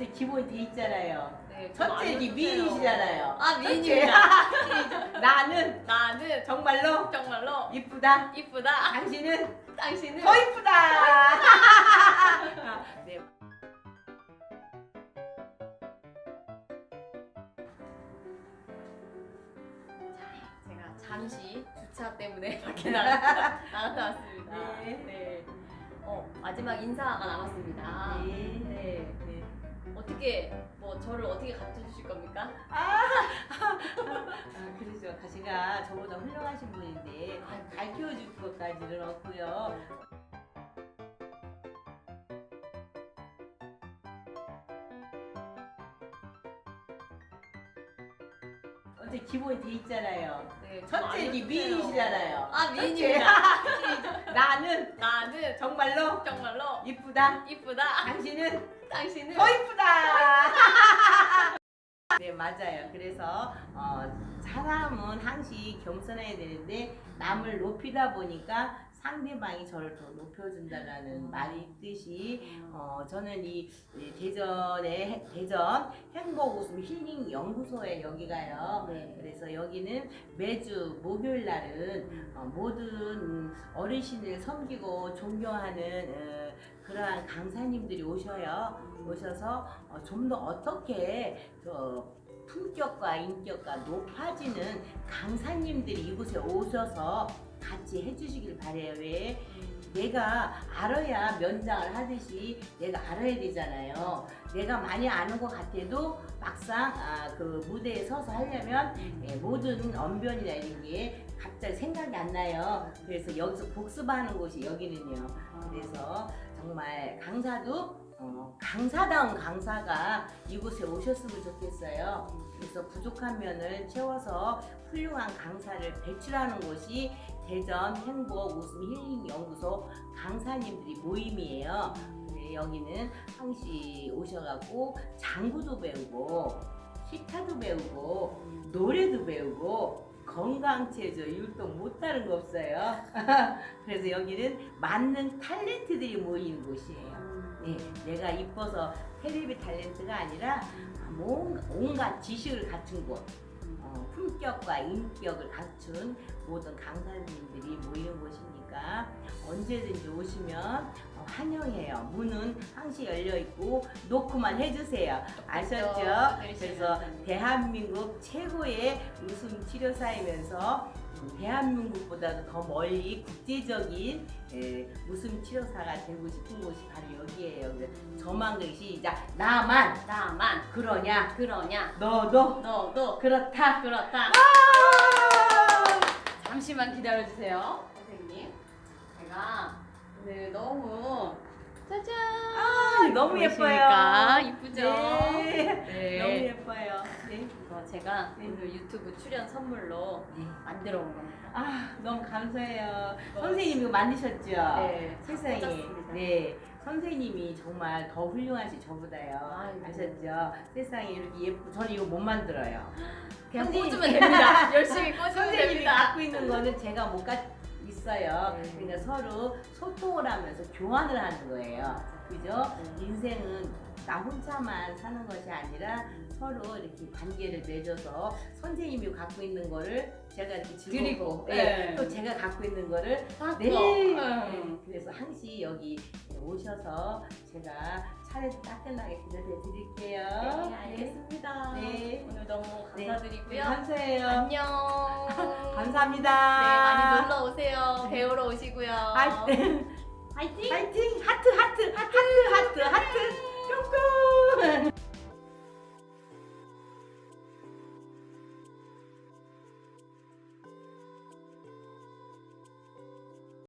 어째 기본이 돼 있잖아요. 네, 좀 첫째 이게 알려주세요. 미인이시잖아요. 아. 미인입니다. 나는 나는 정말로 정말로 이쁘다. 이쁘다. 당신은 당신은 더 이쁘다. 네. 제가 잠시 주차 때문에 밖에 나갔다, 나갔다 왔습니다. 네. 네. 어, 마지막 인사가 남았습니다. 네. 네. 네. 어떻게 뭐 저를 어떻게 가르쳐 주실 겁니까? 아, 그러죠. 제가 저보다 훌륭하신 분인데 가르쳐 줄 것까지는 없고요. 어째 기본이 돼 있잖아요. 네, 좀 첫째 알려주세요. 미인이시잖아요. 아. 미인입니다. 나는 나는 정말로 정말로 이쁘다. 이쁘다. 당신은 당신은 더 이쁘다. 네 맞아요. 그래서 어, 사람은 항시 겸손해야 되는데 남을 높이다 보니까 상대방이 저를 더 높여준다라는 말이 있듯이 어, 저는 이, 이 대전의 해- 대전 행복 웃음 힐링 연구소에 여기가요. 네. 그래서 여기는 매주 목요일 날은 어, 모든 어르신을 섬기고 존경하는 어, 그러한 강사님들이 오셔요. 오셔서 어, 좀더 어떻게 저 품격과 인격과 높아지는 강사님들이 이곳에 오셔서 같이 해주시길 바래요. 왜? 내가 알아야 면장을 하듯이 내가 알아야 되잖아요. 내가 많이 아는 것 같아도 막상 아, 그 무대에 서서 하려면 예, 모든 언변이나 이런 게 갑자기 생각이 안 나요. 그래서 여기서 복습하는 곳이 여기는요. 그래서 정말 강사도 어, 강사다운 강사가 이곳에 오셨으면 좋겠어요. 그래서 부족한 면을 채워서 훌륭한 강사를 배출하는 곳이 대전 행복 웃음 힐링 연구소 강사님들이 모임이에요. 네, 여기는 항시 오셔갖고 장구도 배우고 시타도 배우고 노래도 배우고 건강체조 율동 못다른 거 없어요. 그래서 여기는 맞는 탤런트들이 모이는 곳이에요. 네, 내가 이뻐서 텔레비 탤런트가 아니라 온갖, 온갖 지식을 갖춘 곳, 어, 품격과 인격을 갖춘 모든 강사님들이 모이는 곳이니까 언제든지 오시면 어, 환영해요. 문은 항시 열려 있고 노크만 해주세요. 아셨죠? 그래서 대한민국 최고의 웃음 치료사이면서 음, 대한민국보다도 더 멀리 국제적인 예, 웃음 치료사가 되고 싶은 곳이 바로 여기예요. 그래서 저만 그 시작 나만 나만 그러냐 그러냐 너도 너도 그렇다. 그렇다. 잠시만 기다려 주세요, 선생님. 제가 오늘 너무 짜잔. 아, 너무? 예뻐요. 이쁘죠? 네. 네. 너무 예뻐요. 네. 이거 제가 네. 오늘 유튜브 출연 선물로 네. 만들어 온 겁니다. 아 너무 감사해요. 선생님 이거 만드셨죠? 네, 세상에. 꽂았습니다. 네. 선생님이 정말 더 훌륭하시 저보다요. 아이고. 아셨죠? 세상에 이렇게 예쁘. 저는 이거 못 만들어요. 그냥 선생님. 꽂으면 됩니다. 열심히 꽂으면 선생님이 됩니다. 갖고 있는 거는 제가 못갖 있어요. 네. 그러니까 서로 소통을 하면서 교환을 하는 거예요. 그죠? 네. 인생은 나 혼자만 사는 것이 아니라 서로 이렇게 관계를 맺어서 선생님이 갖고 있는 거를 제가 이렇게 드리고, 예, 네. 또 제가 갖고 있는 거를 네. 네. 네. 네. 그래서 항시 여기 오셔서 제가 차례 따끈하게 기다려 드릴게요. 네, 알겠습니다. 네. 오늘 너무 네. 감사드리고요. 감사해요. 안녕. 감사합니다. 네, 많이 놀러 오세요. 배우러 오시고요. 화이팅! 화이팅! 화이팅! Don't go!